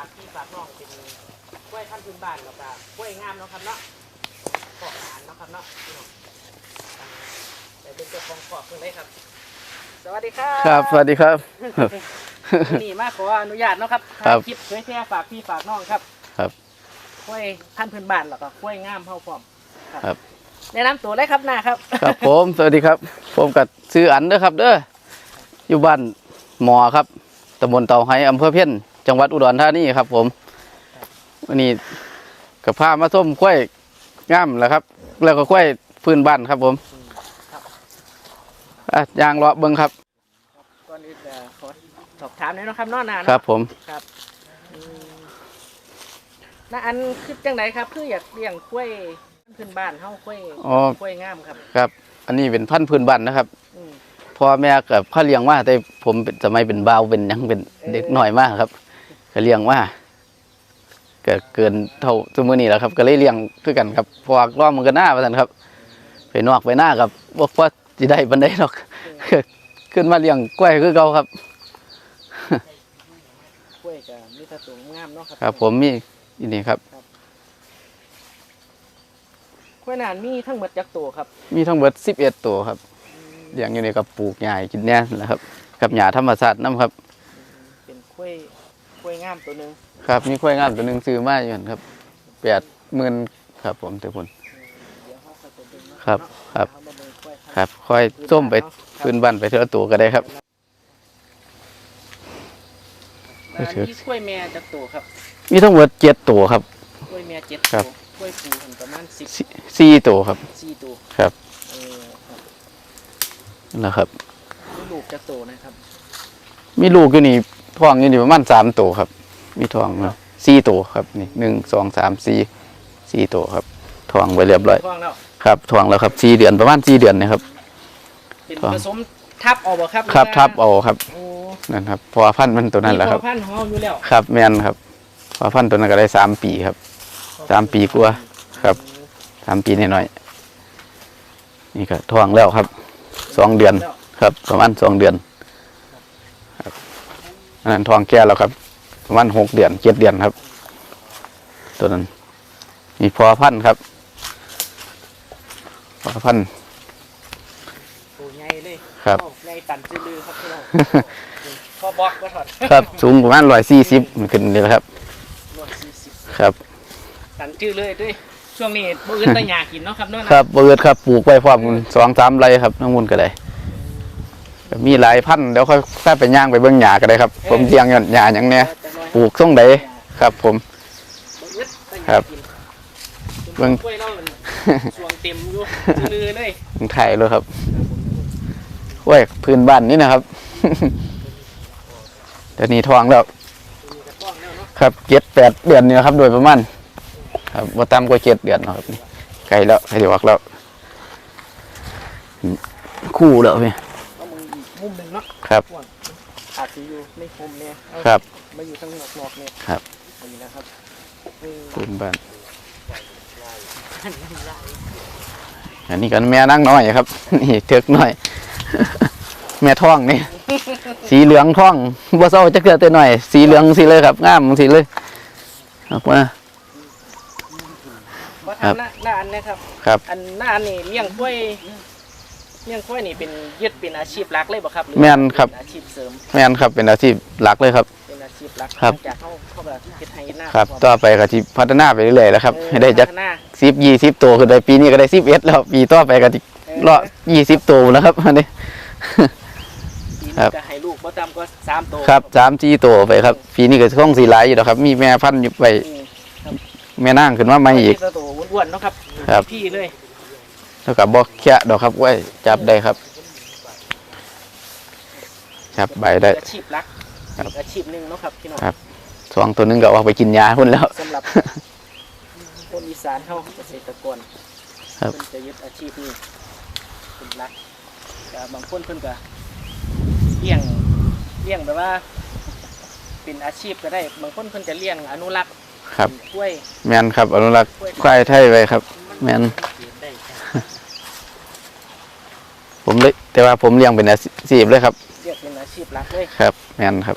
ากพี่ฝากน้องเป็นกล้วยท่านพื้นบ้านแล้วก็กล้วยงามเนาะครับเนาะขอกอาหารเนาะครับเนาะพี่น้องไปเป็นเจ้าของขอกเพิ่งเลยครับ สวัสดีครับครับ สวัสดีครับวันนี่มาขออนุญาตเนาะครับครับถ่ายคลิปเผยแพร่ฝากพี่ฝากน้องครับครับกล้วยท่านพื้นบ้านแล้วก็กล้วยงามเฮาพร้อมครับ แนะนำตัวเลยครับหน้าครับ ครับผม สวัสดีครับ ผมกับซื้ออันเด้อครับ เด้ออยู่บ้านหมอครับตำบลเตาไฮอำเภอเพี้ยน จังหวัดอุดรธานีครับ ผมวันนี้กับพามาส้มกล้วยงามแหล้วครับ แล้วก็กล้วยพื้นบ้านครับ ผมครับอะยางเลาะเบิ้งครับก่อนอื่นจะขอสอบถามหน่อยเนาะครับเนอกนาครับ ผมครับอืมน้าอันคือจังไดครับคืออยากเลี้ยงกล้วยพื้นบ้านเฮากล้วยอ๋อกล้วยงามครับ ครับ อันนี้เป็นพันธุ์พื้นบ้านนะครับอืมพ่อแม่กับเขาเลี้ยงมาแต่ผมเป็นสมัยเป็นบ่าวเป็นหยังเป็นเด็กหน่อยมากครับ ก็เลี้ยงมาก็เกินเท่าสมือนี้แหล้วครับก็เลยเลี้ยงคือกันครับพอรอบมันก็หน้าประทันครับ ไปนอกไปหน้ากับว่าว่าจะได้บันไดหรอกขึ้นมาเลี้ยงกล้วยคือเก่าครับกล้วยกับมีแตตัวงามเนาะครับครับ ผมมีอันนี้ครับกล้วยนานมีทั้งหมดจักตัวครับ มีทั้งหมดสิบเอ็ดตัวครับเลี้ยงอยู่ในกับปลูกหญ้าให้กินแน่นแหละครับ กับหญ้าธรรมชาติน้ำครับ เป็นกล้วย กล้วยงามตัวหนึงครับ มีกล้วยงามตัวหนึ่งซื้อมาอยู่นั่นครับแปดหมื่นครับ ผมแต่ผลเดี๋ยวเฮาค่อยไปเบิ่งเนาะครับครับเฮามาเบิ่งกล้วยครับ ค่อยส้มไปพื้พื้นนบ้านไปเท่าตัวก็ได้ครับบ้านเนาะอันนี้กล้วยแม่จักตัวครับมีทั้งหมดเจ็ดตัวครับ กล้วยแม่เจ็ดครัตับ วกล้วยผูหันประมาณสิบสี่สี่ตัวครับ สี่ตัวครับ เออครับนะครับมีลูกจักตัวนะครับ มีลูกอยู่นี่ ท้องอยู่นี่ประมาณสามตัวครับ มีท้องมาสี่ตัวครับนี่หนึ่งสองสามสี่สี่ตัวครับท้องไว้เรียบร้อยท้องแล้วครับท้องแล้วครับสี่เดือนประมาณสี่เดือนนะครับ เป็นท้องผสมทับเอาบ่ครับครับหอว่าทับเอาครับโอ้นั่นครับพอพันธุ์มันตัวนั้นแหละครับ มีพ่อพันธุ์ของเราอยู่แล้วครับแมนครับพอพันธุ์ตัวนั้นก็ได้สามปีครับ สามปีกว่าครับ สามปีน้อยๆนี่ก็ท้องแล้วครับสองเดือนแล้วครับ ประมาณสองเดือนครับ อันนั้นท้องแก่แล้วครับประมาณหกเดือนเจ็ดเดือนครับ ตัวนั้นมีพอพันธุ์ครับ พอพันธุ์ตัวใหญ่เลยครับโอ้ใหญ่ตันจือลือครับพี่น้องพอบอกว่าถอดครับสูงประมาณร้อยสี่สิบขึ้นนี่แหละครับรวมสี่สิบครับตันจือเลยด้วยช่วงนี้บ่อื่นแต่หญ้ากินเนาะครับเนาะนะครับเบิดครับปลูกไว้พร้อมกันสองสามไรครับน้องมุนก็ได้ก็ มีหลายพันธุ์เดี๋ยวค่อยแค่ไปย่างไปเบิ้งหญ้าก็ได้ครับ ผมเลี้ยงหญ้าอย่างเนี้ยจักหน่อยปลูกส่งใดครับ ผมบ่อึดแต่หครัญ้าบกินเบิ่งกล้วยเรามันช่วงเต็มอยู่จือลือเลยไทยเลยครับโอ้ยพื้นบ้านนี่นะครับเดี๋ยวนี้ทองแล้วมีกระป้องแล้วเนาะครับเจ็ดแปดเดือนนี่นะครับ โดยประมาณครับว่าต่ำกว่าเจ็ดเดือนเนาะครับนี่ไกลแล้วไกลเดี๋ยววักแล้ว คู่แล้วพี่เอา มืออีกมุมหนึงเนาะครับพวกอาจจะอยู่ในมุมเนี่ยเอาครับ มาอยู่ทางนอกๆเนี่ยครับนี่นะครับเออพื้นบ้าน อันนี้กันแม่นั่งน้อยครับ นี่เถือกน้อย แม่ท้องนี่ สีเหลืองท้องบ่เศร้าจะเกิดแต่หน่อย สีเหลืองสีเลยครับงามสีเลยออกมา ว่าครับทำหน้าหน้าอันเนะครับ ครับ อันหน้าอันนี่เลี้ยงกล้วย เลี้ยงกล้วยนี่เป็นยึดเป็นอาชีพหลักเลยบ่ครับหรือแม่นครับ เป็นอาชีพเสริมแม่นครับเป็นอาชีพหลักเลยครับ เป็นอาชีพหลักครับหลังจากเข้าเข้าแบบเฮ็ดให้หน้าครับพต่อไปก็จะพัฒนาไปเรื่อยๆแล้วครับเออให้ได้จักพัฒนาสิบยี่สิบตัวคือได้ปีนี้ก็ได้สิบเอ็ดแล้วปีต่อไปก็จะเลาะยี่สิบตัวแล้วครับอันนี้ ปีครันี้บก็ให้ลูกบ่ต่ำกว่าสามตัวครับสามจีตัวไปครับปีนี้ก็คงสีหลายอยู่แล้วครับ มีแม่พันธุ์อยู่ไปอืมแม่นางขึ้นมาใหม่อีกเฮ็ดตัวอ้วนๆเนาะครับครับ พี่เลย แล้วก็บอกแค่ดอกครับไว้จับได้ครับ จับใบได้ อาชีพหลักครับ อีกอาชีพหนึงเนาะครับพี่น้องครับสองตัวหนึงก็เอาไปกินยาพุ่นแล้ว สำหรับคนอีสานเฮาเกษตรกรครับ เพิ่นจะยึดอาชีพนี้เป็นหลักแต่บางคนเพิ่นก็เลี้ยงเลี้ยงแบบว่า เป็นอาชีพก็ได้ บางคนเพิ่นจะเลี้ยงอนุรักษ์ครับ กล้วยแมนครับอนุรักษ์ควายไทยไว้ครับ แมนได้จ้ะ ผมเลยแต่ว่าผมเลี้ยงเป็นอาชีพเลยครับเรียกเป็นอาชีพหลักเลยครับแมนครับ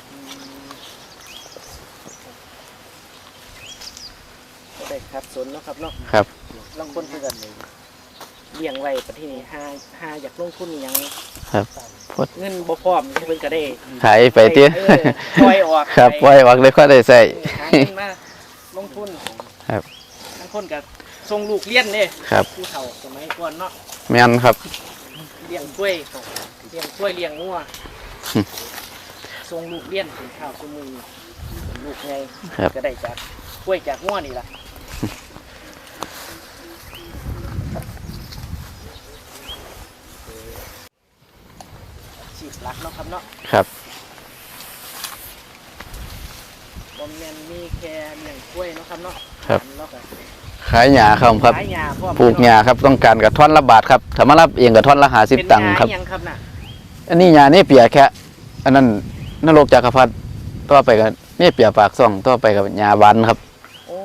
ขัดสนเนาะครับเนาะครับ ลองคนเพื่อนเลี้ยงไว้ประเทศนี้หาหาอยากลงทุนอหยังครับ เงินบ่พร้อมเพิ่นก็ได้ขายไปเตี้ยเออปล่อยออกครับไปปล่อยออกเลยก็ได้ใส่หาเงินมาลงทุนครับทั้งคนกับส่งลูกเลี้ยนเนี่ยครับ ผู้เฒ่าสมัยก่อนเนาะ แม่นครับ เลี้ยงกล้วยเลี้ยงกล้วยเลี้ยงงัวอืมส่งลูกเลี้ยนถึงข้าวซุมือลูกไงครับก็ได้จากกล้วยจากงัวนี่ล่ะชีพหลักเนาะครับเนาะครับบอมแมนมีแค่เลี้ยงกล้วยเนาะครับเนาะครับเนาะก็ ขายหญ้าครับครับ ขายยาพร้อมปลูกหญ้าครับต้องการกับท่อนละบาทครับถ้ามารับเองกับท่อนละหาสิบเป็นตังค์ครับ หญ้าอิหยังครับน่ะอันนี้หญ้านี่เปียแค่อันนั้นนรกจักรพรรดิต่อไปกับนี่เปียปากซ่องต่อไปกับหญ้าหวานครับ โอ้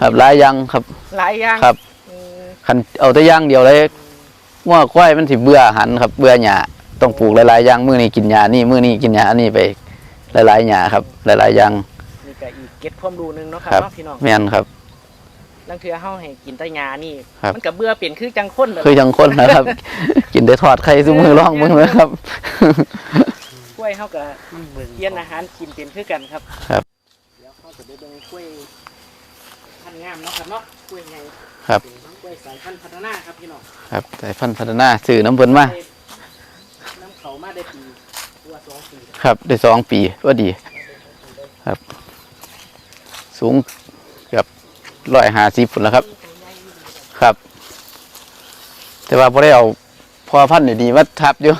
ครับหลายอย่างครับ หลายอย่างครับ อืมคันเอาแต่อย่างเดียวเลยง้อควายมันสิเบื่ออาหันครับ เบื่อหญ้าต้องปลูกหลายๆอย่างมื้อนี้กินหญ้านี่มื้อนี้กินหญ้าอันนี้ไป หลายๆหญ้าครับ หลายๆอย่าง นี่ก็อีกเก็ตความรู้หนึงเนาะครับครับเนาะพี่น้อง แม่นครับ ลังเทือเฮาให้กินแต่ยานี่ ครับ มันก็เบื่อเปลี่ยนคือจังคนเลยคือจังคนนะครับ กินได้ทอดไข่ซุมือร่องมึงเลยครับ กล้วยเฮาก็เลี้ยนอาหารกินเป็นคือกันครับครับเดี๋ยวเฮาจะได้เบิ่งกล้วยพันธุ์งามเนาะครับเนาะกล้วยใหญ่ครับเป็นกล้วยสายพันธุ์พัฒนาครับพี่น้องครับสายพันธุ์พัฒนาซื้อน้ำเพิ่นมาน้ำเขามาได้ปีตัวสองปีครับ ได้สองปีว่าดี ครับ สูงเกือบ ร้อยห้าสิบฝุ่นแล้วครับ ครับ แต่ว่าพอได้เอาพอพันธุ์ดีๆมาทับอยู่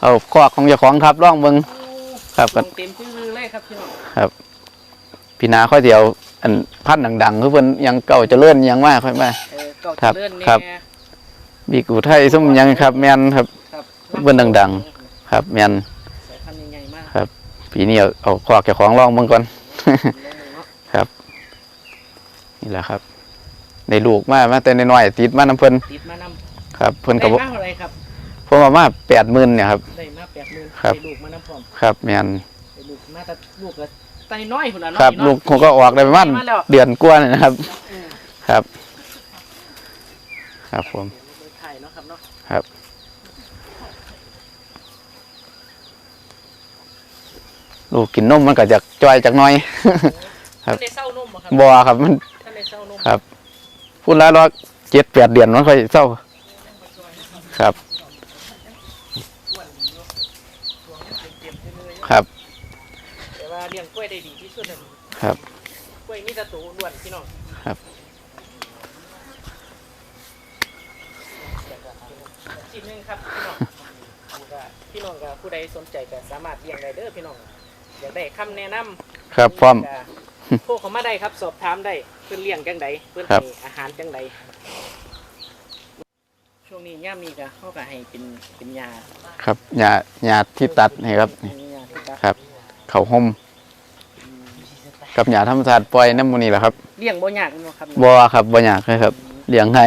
เอาคอกของเจ้าของทับร่องเบิงครับลงเต็มชื่อเลยครับพี่น้องพี่นาค่อยเดียว อันพันธุ์ดังๆคือเพิ่นยังเก่าเจะเลื่อนยังมากค่อยมาเออก็ครับเลื่อนเนี่ยครับบีกูไทยส้มยังครับ แมนครับครับเบิ่งดังครับ แมนสายพันธุ์ใหญ่ๆมากครับปีนี้เอาเอาคอกเจ้าของร่องเบิงก่อน ลงเลยเนาะ นี่แหละครับ ในลูกมามาแต่น้อยๆติดมาน้ำเพิ่นติดมานำครับ เพิ่นได้ก็บ่มาเท่าไหรครับ เพิ่นมามาแปดหมื่นเนี่ยครับ ได้มาแปดหมื่นครับ ได้ลูกมานำพร้อมครับแมนได้ลูกมาแต่ลูกก็ไตน้อยพุ่นละเนาะครับพี่เนาะลูกผมก็ออกได้ประมาณมาแล้วเดือนกว่านี่นะครับอืมครับ ครับผมเมืองไทยเนาะครับเนาะครับ ลูกกินนมมันก็จะจอยจากหน้อย ครับท่านได้เศร้านมบ่ครับ บัวครับมัน ท่านได้เศร้านมครับพูดแล้วว่าเจ็ดแปดเดือนมันค่อยเศร้าครับเต็มๆเลยครับแต่ว่าเลี้ยงกล้วยได้ดีที่สุดเลยครับกล้วยมีแตะตูล้วนพี่น้องครับชิ้นหนึงครับพี่น้องก็พี่น้องก็ผู้ใดสนใจก็สามารถเลี้ยงได้เด้อพี่น้องอยากได้คำแนะนำครับพร้อมก็ โทรเข้ามาได้ครับ สอบถามได้เพื่อนเลี้ยงจังใดเพื่อนครับให้อาหารจังใดช่วงนี้ย่ามนี้ก็เขาก็ให้เป็นเป็นยาครับหญ้าหญ้าที่ตัดให้ครับเป็นยาที่ตัดครับ เขาห่มกับหญ้าธรรมชาติปล่อยน้ำมูนี่แหละครับเลี้ยงบ่ยากเนาะครับบัวครับบ่อยากเลยครับเลี้ยงให้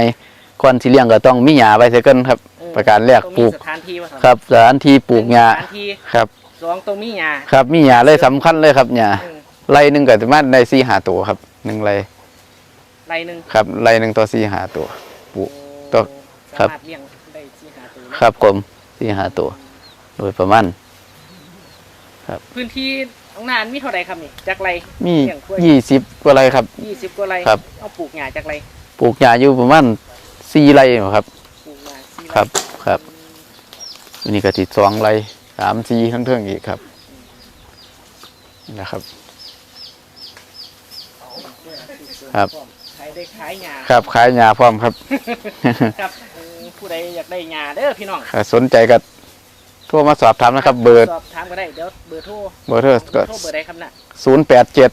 ก่อนที่เลี้ยงก็ต้องมีหญ้าไว้เสียก่อนครับ เออประการแรกต้องปลูมีกสถานที่ว่าครับสถานที่ปลูกหญ้าสถานที่ครับ สองต้องมีหญ้าครับ มีหญ้าเลยสำคัญเลยครับหญ้า เออ ไรหนึ่งก็ประมาณได้สี่หาตัวครับหนึ่งไรไรหนึ่งครับไรหนึ่งต่อสี่หาตัวปลูกตัวครัสาบมารถเลี้ยงได้สี่หาตัวครับผมสี่หาตัว โดยประมาณพื้นที่ของนานมีเท่าไรครับนี่จากไรมีเลี้ยงกล้วยยี่สิบกว่าไรครับ ยี่สิบกว่าไรครับ เอาปลูกหญ้าจากไรปลูกหญ้าอยู่ประมาณสี่ไรครับ ปลูกหญ้าสี่ไครับ ครับอันนี้ก็ติดสองไรสามสี่ทั้งเทิงอีกครับนี่นะครับ ครับ ขายได้ขายหญ้าครับขายหญ้าพร้อมครับ ครับเออผู้ใดอยากได้หญ้าเด้อพี่น้องถ้าสนใจก็โทรมาสอบถามนะครับ เบอร์สอบถามก็ได้เดี๋ยวเบอร์โทรเบอร์โทรก็โทรเบอร์ใดครับน่ะศูนย์แปดเจ็ด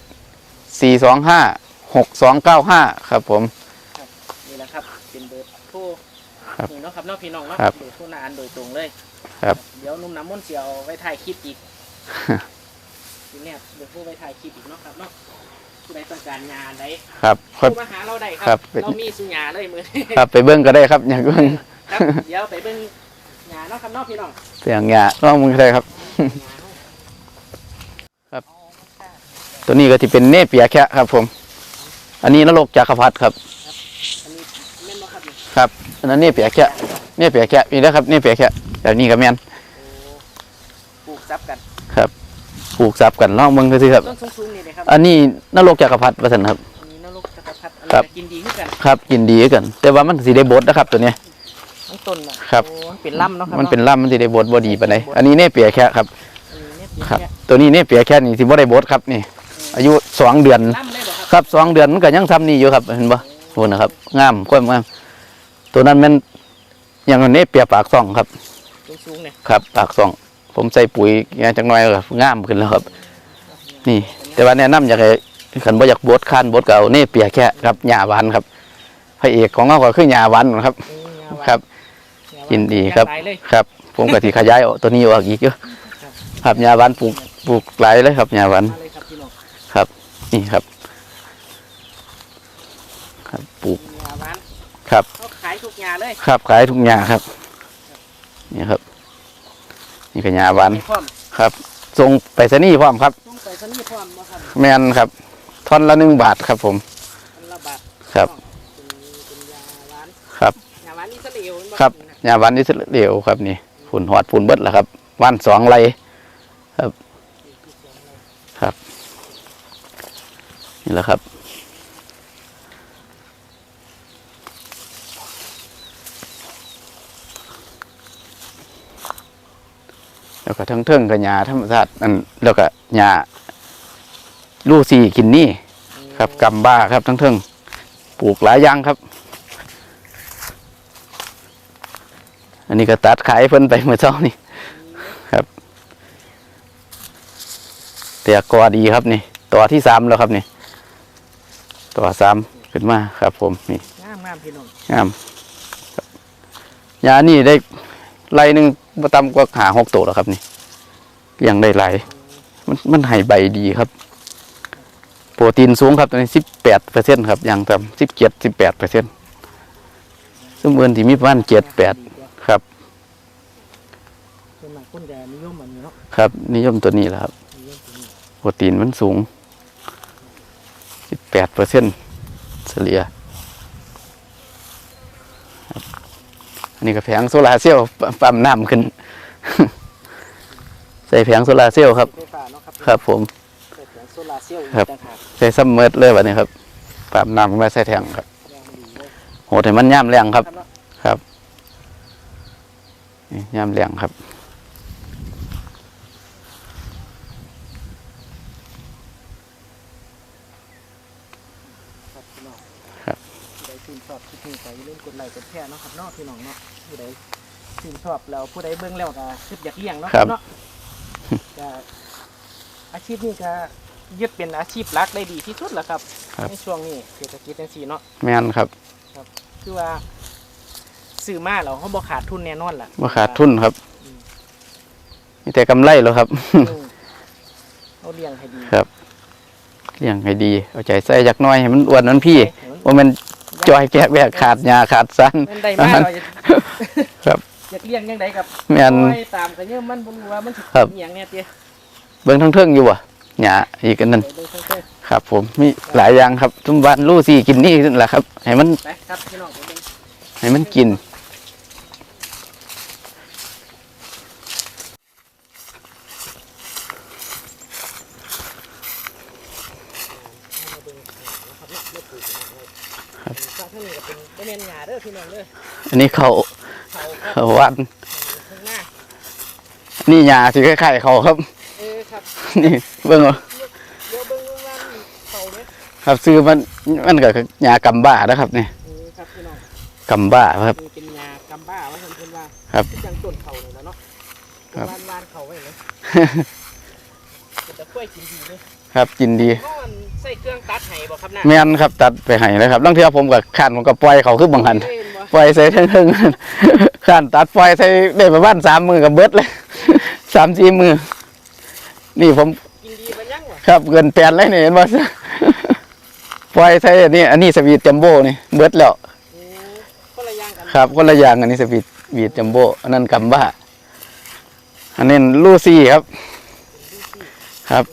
สี่สองห้าหกสองเก้าห้าครับผม นี่แหละครับเป็นเบอร์โทรครับนี่เนาะครับเนาะพี่น้องเนาะครับเบอร์โทรนาอันโดยตรงเลยครับ เดี๋ยวนุ่มน้ำมุ่นต์เสียวไว้ถ่ายคลิปอีกทีเนี้ยเดี๋ยวพูดไปถ่ายคลิปอีกเนาะครับเนาะ ผู้ใดต้องการงานใดครับค่โทอยรมาหาเราได้คครัรับ บ เรามีสุญญาเลยมือครับไปเบิ้งก็ได้ครับอย่างเบิ้งครับเดี๋ยวไปเบิ่งงานเนาะครับเนาะพี่น้องเสียงหญ้าน้องมึงก็ได้ครับตัวนี้ก็ที่เป็นเนเปียแคะครับ ผม อันนี้นรกจักรพรรดิครับ อันนี้แม่นบ่ครับนี่ครับ อันนั้นนี่เปียกแค่นี่เปียกแค่มีแล้วครับนี่เปียกแค่แบบนี้ก็แม่นโอ้ปลูกซับกัน ปลูกซับกันลองเบิ่งซื่อๆครับ ต้นสูงๆนี่เลยครับอันนี้นรกจักรพรรดิว่าซั่นครับ อันนี้นรกจักรพรรดิอันครันี้บก็กินดีขึ้นกันครับกินดีคือกัน แต่ว่ามันสิได้บดนะครับตัวเนี้ย ทั้งต้นน่ะครับ โอ้มันเป็นลำเนาะครับมันเป็นลำมันสิได้บดบ่ดีปานใดอันนี้เนี่ยเปียกแค่ครับอันนี้เนี่ยครับ เนี่ยตัวนี้เนี่ยเปียกแค่นี่สิบ่ได้บดครับนี่ อายุสองเดือนลำเลยบ่ครับ ครับสองเดือนมันก็ยังทำนี่อยู่ครับเห็นบ่โหนะครับงามกว้างงามตัวนั้นมันอย่างอันนี้เปียปากซ่องครับ สูงๆเนี่ยครับ ปากซ่อง ผมใส่ปุ๋ยอย่างจังน้อยก็งามขึ้นแล้วครับ นี่ แต่ว่าแนะนำอยากให้ขันบ่อยากบดคานบดก็เอานี่เปียแค่ครับหญ้าหวานครับพระเอกของเราก็คือหญ้าหวานนะครับอืมยาวครับยาวกินดีครับยาวหลายเลยครับ ผมก็สิขยายเอาตัวนี้ออกอีกเยอะครับหญ้าหวานปลูกปลูกหลายเลยครับหญ้าหวานมาเลยครับพี่น้องนี่ครับ ครับปลูกยาหวานครับเขาขายทุกยาเลยครับ ขายทุกหญ้าครับ นี่ครับ นี่ก็หญ้าหวานมีพร้อมครับส่งไปสนีย์พร้อมครับ ต้องไปสนี่พร้อมบ่ครับแมนครับท่อนละหนึ่งบาทครับผม อันละบาทครับ เป็นเป็นยาหวานครับ ยาหวานอิสราเอลมันครับนี่นะหญ้าหวานอิสราเอลครับนี่ฝุ่นหอดฝุ่นเบิดแล้วครับวันสองไรครับ ครับ นี่แหละครับ แล้วก็ทั้งเทิงกับหญ้าธรรมชาติอันแล้วก็หญ้าลูซี่กินนี่ ครับกำบ้าครับ ทั้งเทิงปลูกหลายอย่างครับ อันนี้ก็ตัดขายเพิ่นไปเมื่อเช้านี่ครับแต่กอดีครับนี่ต่อที่สามแล้วครับนี่ต่อสามขึ้นมาครับ ผมนี่งามงามพี่น้องงามครับยานี่ได้ ไรหนึ่งประตำกว่าหาหกตัวแล้วครับนี่เลี้ยงได้หลายมันมันให้ใบดีครับ โปรตีนสูงครับตัวนี้สิบแปดเปอร์เซ็นครับอย่างต่ำสิบเจ็ดสิบแปดเปอร์เซ็นต์ซึ่งเอินที่มีประมาณเจ็ดแปดครับส่วนมากคนจะนิยมมันเนาะครับ นิยมตัวนี้แหละครับ โปรตีนมันสูงสิบแปดเปอร์เซ็นต์เฉลี่ยครับอั นนี้ก็แผงโซลาร์เซลล์ปั๊มปั๊มน้ำขึ้น ใส่แผงโซลาร์เซลล์ครับ ไฟฟ้าเนาะครับครับ ผมใส่แผงโซลาร์เซลล์อีกครับต่างหากใส่ซัมเมอร์เลยแบบนี้ครับปั๊มน้ำขึ้นมาใส่แทงครับแรงดีเลยโหแต่มันย่ำแรงครับเนาะครับนี่ย่ำแรงครับ ครับพี่น้องครับผู้ใดชื่นชอบคลิปนี้ก็อย่าลืมกดไลค์กดแชร์เนาะครับเนาะพี่น้องเนาะ ผู้ใดชื่นชอบแล้วผู้ใดเบิ่งแล้วก็คิดอยากเลี้ยงเนาะครับเนาะก็อาชีพนี้ก็ยึดเป็นอาชีพหลักได้ดีที่สุดแล้วครับ ครับ ในช่วงนี้เศรษฐกิจจังซี่เนาะแม่นครับคือว่าซื้อมาแล้วเขาบ่ขาดทุนแน่นอนล่ะว่าขาดทุนครับอืม มีแต่กำไรแล้วครับเออเอาเลี้ยงให้ดีครับ เลี้ยงให้ดี เอาใจใส่จักหน้อยให้มันอ้วนนั้นพี่ให้มันว่ามันจอยแกะแบกขาดหญ้าขาดสัน มันได้มาเราจะ ครับ อยากเลี้ยงยังไงกับแม่นปล่อยตามกันเนี่ยมันบ่รู้ว่ามันสิครับ อหย่างเนี่ยเตี้ยเบิ่งทั้งเทิงอยู่บ่หญ้าอีกอันนั้น เดี๋ยวเบิ่งเพิ่นครับ ผมมีหลายอย่างครับทุมบ้านลู่ซี่กินนี่นั่นแหละครับ ให้มันๆไปครับพี่น้องเดี๋ยวเบิ่งให้มันกินเอามาเบิ่งนะครับเนาะไม่ปลูกนะครับครับข้างนี้ก็เป็นบ่แม่นหญ้าเด้อพี่น้องเด้ออันนี้เขาเขาครับเขา วันข้างหน้านี่หญ้าสิคล้ายๆเขาครับ เออครับนี่เบิ่งเอาเดี๋ยวเบิ่งว่ามันเขาเนี่ยครับซื้อมันมันก็คือหญ้ากำบ้านะครับนี่เออครับพี่น้องกำบ้าครับนี่เป็นหญ้ากัมบ้าว่าเพิ่นเพิ่นว่าครับเป็นจังต้นเขาเลยแล้วเนาะครับ วานวานเขาไว้เลยเป็นตะกล้วยกินดีเลยครับกินดี เพราะมันใส่เครื่องตัดไห้บ่ครับน่ะแม่นครับตัดไปให้เลยครับบางเทีผมก็ขันผมก็ปล่อยเขาคือบังหันเล่น บ่ปล่อยใส่เทิงๆขันตัดปล่อยใส่ได้ประมาณสามมือกับเบิดเลยสามสี่มือ นี่ผมกินดีบ่ยังวะครับเกินแปดเลยนี่เห็นบ่ปล่อยใส่อันนี้ อันนี้สวีทจัมโบ้นี่เบิดแล้วโอ้คนละอย่างกันครับคนละอย่างอันนี้สวีทวีทจัมโบ้อันนั้นกัมบ้าอันนี้ลูซี่ครับ ครับ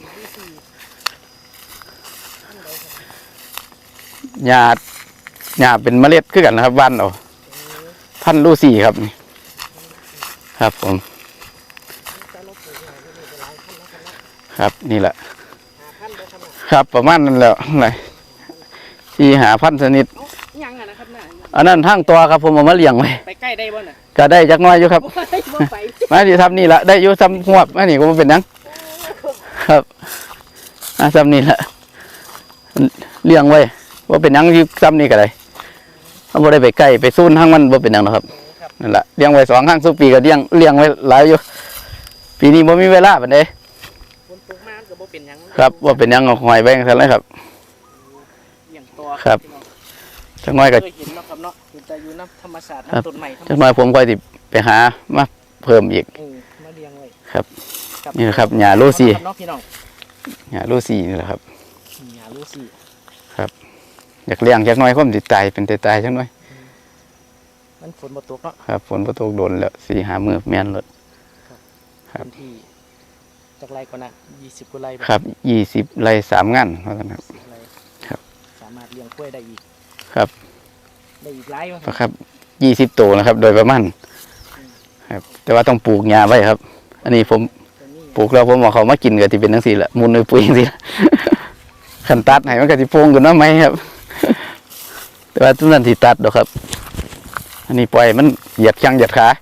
หญ้าหญ้าเป็นเมล็ดคือกันนะครับวันเอา พันธุ์ลูซี่ครับนี่ครับผมจะลบปลูกหญ้าไม่มีเป็นหลายพันนะครับเนาะครับนี่แหละหาพันเด้อครับเนาะครับประมาณนั้นแหล้วไรที่หาพันธุ์ชนิดเอ้ายังอะนะครับน่ะอันนั้นทั้งตัวครับผมเอามาเลี้ยงไว้ไปใกล้ได้บ่น่ะก็ได้จักหน้อยอยู่ครับบ่ไปบ่ไปมาที่ทำนี่ละได้อยู่ซ้ำหวบมานี่ก็บ่เป็นหยังครับมาซ้ำนี่ละเลี้ยงไว้ว่าเป็นหยังที่ซ้ำนี่ก็ได้ เอาบ่ได้ไปใกล้ไปซูนทั้งมันบ่เป็นหยังหรอกครับครับนั่นแหละเลี้ยงไว้สองครั้งสุกปีก็เลี้ยงเลี้ยงไว้หลายอยู่ ปีนี้บ่มีเวลาปานใดฝนตกมาก็บ่เป็นหยังครับว่าเป็นหยังเอาหอยแบงซั่นเลยครับอย่างตัวครับพี่น้องจักหน้อยก็เคยเห็นเนาะครับเนาะอยู่แต่อยู่น้ำธรรมศาสตร์ครับน้ำต้นใหม่ธรรมจักหน้อยผมก็สิไปหามาเพิ่มอีกเออมาเลี้ยงไว้ครับ นี่นะครับหญ้าโลซี่เนาะพี่น้องหาลูซี่นี่แหละครับหญ้าโลซี่ อยากเลี้ยงจักหน้อยผมสิตายเป็นตายๆจักหน้อยมันฝนบ่ตกเนาะครับฝนบ่ตกโดนแล้วสี่หามื้อแม่นเลยครับ พื้นที่จากไรก่อนนะ20กว่าไร่ครับยี่สิบไร่สามงานเท่านั้นครับไร่ครับ สามารถเลี้ยงกล้วยได้อีก ครับได้อีกหลายว่าครับยี่สิบตัวนะครับ โดยประมาณครับ แต่ว่าต้องปลูกหญ้าไว้ครับ อันนี้ผมตัวนี้ปลูกแล้วผมบอกเขามากินก็ที่เป็นทั้งสี่ละมุนในปุ๋ยจังซี่ละ ขันตัดให้มันก็สิโป่งกันเนาะไหมครับ แต่ว่าทุกนั้นที่ตัดดอกครับ อันนี้ปล่อยมันเหยียดแข้งเหยียดขาเ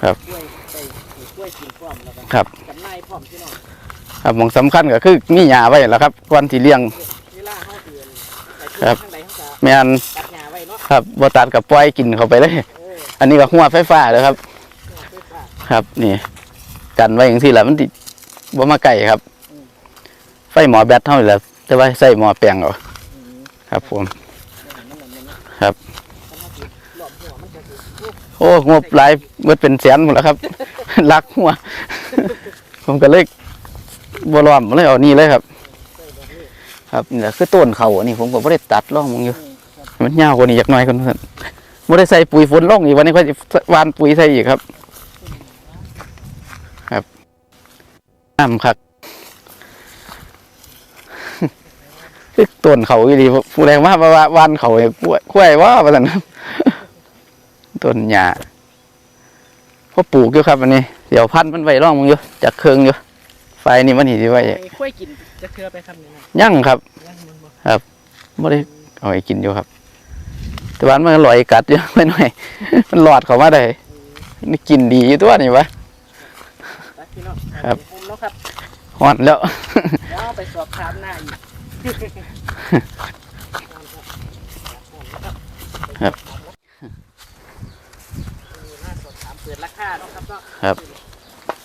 ลี้ยงกล้วยที่พร้อมปลูกนะครับครับครับมองสำคัญก็คือมีหญ้าไว้แล้วครับก่อนที่เลี้ยงครับแม่นตัดหญ้าไว้เนาครับบ่ตัดกับปล่อยกินเข้าไปเลย อันนี้ก็หัวไฟฟ้าเลยครับ ครับนี่ กันไว้อย่างที่หละมันติดบ่มาไก่ครับ ไฟหมอแบตเท่านี้แหละแต่ว่าใส่หมอแปลงเอาอืมครับ ผม ครับ โอ้โงบหลายเบิดเป็นแสนหมดแล้วครับลักหัว ผมก็เลยบ่รอมเลยเอานี่เลยครับ ครับนี่แหละคือต้นเขาอันนี้ผมก็บ่ได้ตัดร่องมึงอยู่อืมครับมันยาวกว่านี้จักน่อยคนเพิ่นบ่ได้ใส่ปุ๋ยฝนลงอีกวันนี้ค่อยวานปุ๋ยใส่อีกครับ ครับน้ำครับ คือต้นเขาอีหลีผู้ใดว่าว่าหวานเขาเนี่ยกล้วยกล้วยว่าว่าซั่นครับต้นหญ้าพอปลูกอยู่ครับอันนี้เดี๋ยวพันธุ์มันไว้ร่องมึงอยู่จากเครื่องอยู่ไฟนี่มันนี่สิไว้ไอ้กล้วยกินจะเทือไปคำนี้นะยั่งครับยังมึงบ่บ่ได้เอาไปกินอยู่ครับ แต่ว่ามันอร่อยกัดเยอะไปหน่อย มันหลอดเข้ามาได้นี่กินดีอยู่ตัวนี่วะตัดพี่น้องครับผมเนาะครับฮอนแล้วเดี๋ยวเอาไปสอบถามหน้าอีก ครับหน้าสอบถามเปิดราคาเนาะครับเนาะครับ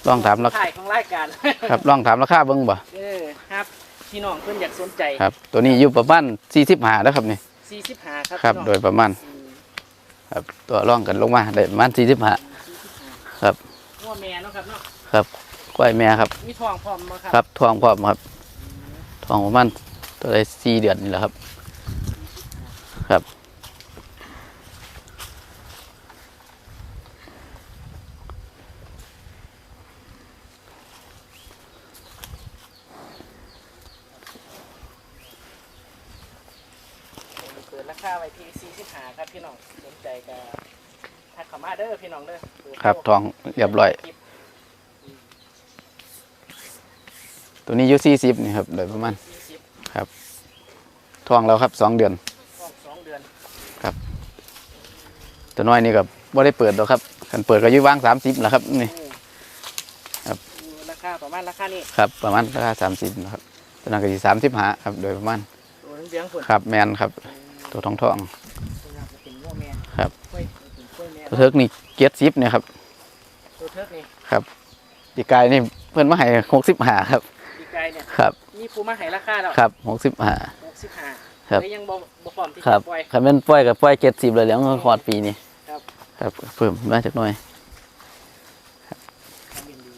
ลองถามราคาถ่ายของรายการครับลองถามราคาเบิ่งบ่เออครับพี่น้องเพิ่นอยากสนใจครับ ตัวนี้อยู่ประมาณ45แล้วครับนี่45ครับครับพี่น้องโดยประมาณอืมครับตัวร่องกันลงมาได้ประมาณ45ครับงัวแม่เนาะครับเนาะกล้วยแม่ครับมีทองพร้อมบ่ครับครับทองพร้อมครับทองประมาณ ตัวได้4เดือนนี่แหละครับ ครับ เปิดราคาไว้ที่45ครับพี่น้องสนใจก็ทักเข้ามาเด้อพี่น้องเด้อเดครับโททองเรียบร้อย คลิปตัวนี้อยู่40นี่ครับโดยประมาณ40 ทองแล้วครับสองเดือนทองสองเดือนตัวน้อยนี่กับว่าได้เปิดหรอกครับคันเปิดก็อยุ่ว่างสามสิบแหละครับนี่เออครับอยู่ราคาประมาณราคานี้ครับประมาณราคาสามสิบนะครับตัวนั้นก็สี่สามสิบหาครับโดยประมาณตัวเหลืองๆพุ่นครับแมนครับ ตัวทองทองตัวนั้นจะเป็นงัวแม่ครับกล้วยเป็นกล้วยแม่ตัวเทิกนี่เกียรสิบเนี่ยครับตัวเทิกนี่ปีกายนี่เพื่อนมาให้หกสิบหาครับปีกายเนี่ยครับมีผู้มาให้ราคาแล้วครับหกสิบหาห กสิบห้าครับ แล้วยังบ่บ่พร้อมที่ครัจะบปล่อย คันเป็นปล่อยกับปล่อยเจ็ดสิบเลยแล้วก็คอดปีนี้ครับ ครับเพิ่มมาจากหน่อยทำบินดี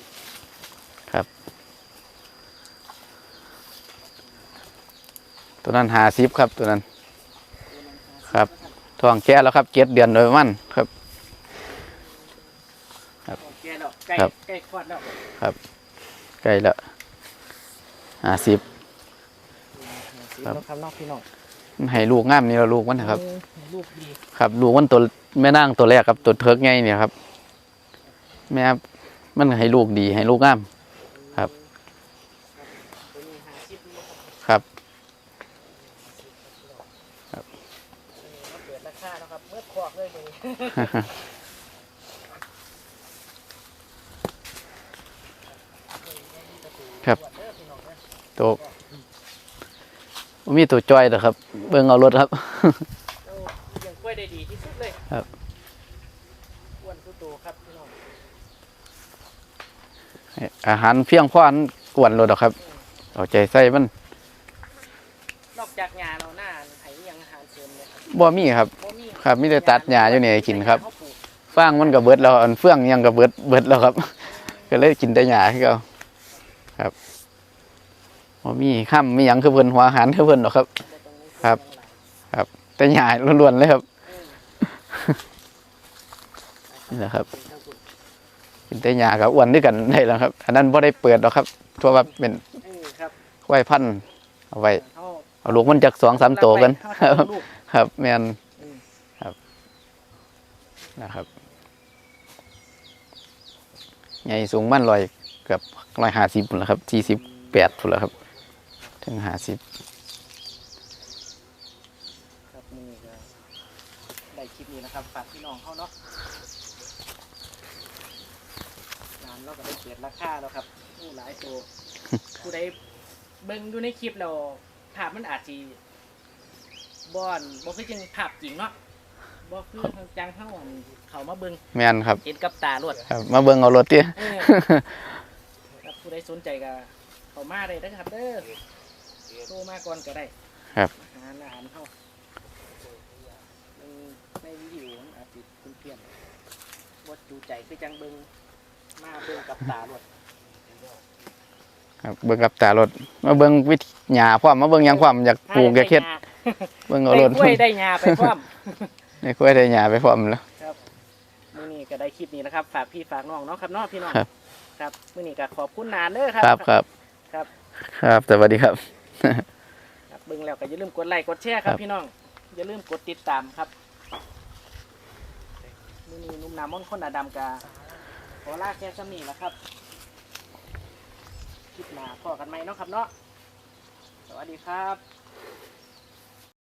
ตัวนั้นหาสิบครับตัวนั้นตัวนั้นครับทองแก่แล้วครับเจ็ดเดือนโดยประมาณครับ โอเคแล้วใกล้ครับ ใกล้คลอดแล้ว ใกล้แล้วห้าสิบ ครับครับนอกพี่น้องให้ลูกงามนี่ละลูกมันนะครับเออลูกดีครับ ลูกมันตัวแม่นางตัวแรกครับ ตัวเทิร์กไงเนี่ยครับ แม่มันให้ลูกดี ให้ลูกงามครับตัวนี้หาชิปนี่ครับครับเออมาเปิดราคาแล้วครับเมื่อควักเลยเลยครับ ตัวบ่ มีตัวจ้อยหรอกครับ เบิ่งเอารถครับเราเลี้ยงกล้วยได้ดีที่สุดเลยครับ อ้วนทุกตัวครับพี่น้องอาหารเพียงพออันกวนรถหรอกครับเอาใจใส่มันนอกจากหญ้าเราหน้าไถยังอาหารเสริมเลยครับบ่มีครับ บ่มีครับมีแต่ตัดหญ้าอยู่นี่ให้กินครับ เขาปลูกฟางมันก็เบิดแล้วอันเฟื่องยังก็เบิดเบิดแล้วครับ ก็เลยกินแต่หญ้าคือเก่า ครับบ่มีค่ำมีหยังคือเพิ่นหัวอาหารคือเพิ่นหรอกครับบ่ต้องมีครับเสียงหลายแต่หญ้าล้วนๆเลยครับเออนี่แหละครับเป็นทั้งคุณกินแต่หญ้าก็อ้วนด้วยกันได้แล้วครับ อันนั้นบ่ได้เปิดหรอกครับเพราะว่าเป็นเออครับไว้พันธุ์เอาไว้เขาเอาลูกมันจากสองสามตัวกันเขาครับทำลูกครับแมนอืมครับนะครับใหญ่สูงมันลอยเกับร้อยห้าสิบพุ่นละครับสี่สิบแปดพุ่นละครับ ถึงห้าสิบครับนี่ก็ได้คลิปนี้นะครับฝากพี่น้องเขาเนาะงานเราก็ได้เปิดราคาแล้วครับผู้หลายตัวผู้ใดเบิ่งดูในคลิปเราภาพมันอาจจะบอนบ่คือจังภาพจริงเนาะบ่คือทางจังเฮาอันเขามาเบิ่งแมนครับเห็นกับตาลวดครับ มาเบิ่งเอารถเตี้ยเออ ครับผู้ใดสนใจก็เข้ามาได้นะครับเด้อ โทรมาก่อนก็ได้ครับอาหารอาหารเฮาในในวิดีโอมันอาจสิคุณเปลี่ยนบ่จูใจคือจังเบิ่งมาเบิ่งกับตาลวดครับเบิ่งกับตารถมาเบิ่งวิธีหญ้าพร้อมมาเบิ่งหยังพร้อมอยากปลูกอยากเฮ็ดเบิ่งเอาได้รถกล้วยได้หญ้าไปพร้อมในกล้วยได้หญ้าไปพร้อมแล้วครับมื้อนี้ก็ได้คลิปนี้นะครับ ฝากพี่ฝากน้องเนาะครับเนาะพี่น้องครับ ครับมื้อนี้ก็ขอบคุณนานเด้อครับ ครับครับครับ ครับสวัสดีครับ ครับเบิ่งแล้วก็อย่าลืมกดไลค์กดแชร์ครับครับ พี่น้องอย่าลืมกดติดตามครับมื้อนี้หนุ่มน้ำมนต์คนอาดำกาขอลาแค่สำนี้แล้วครับคลิปหน้าพอกันไหมเนาะครับเนาะสวัสดีครับ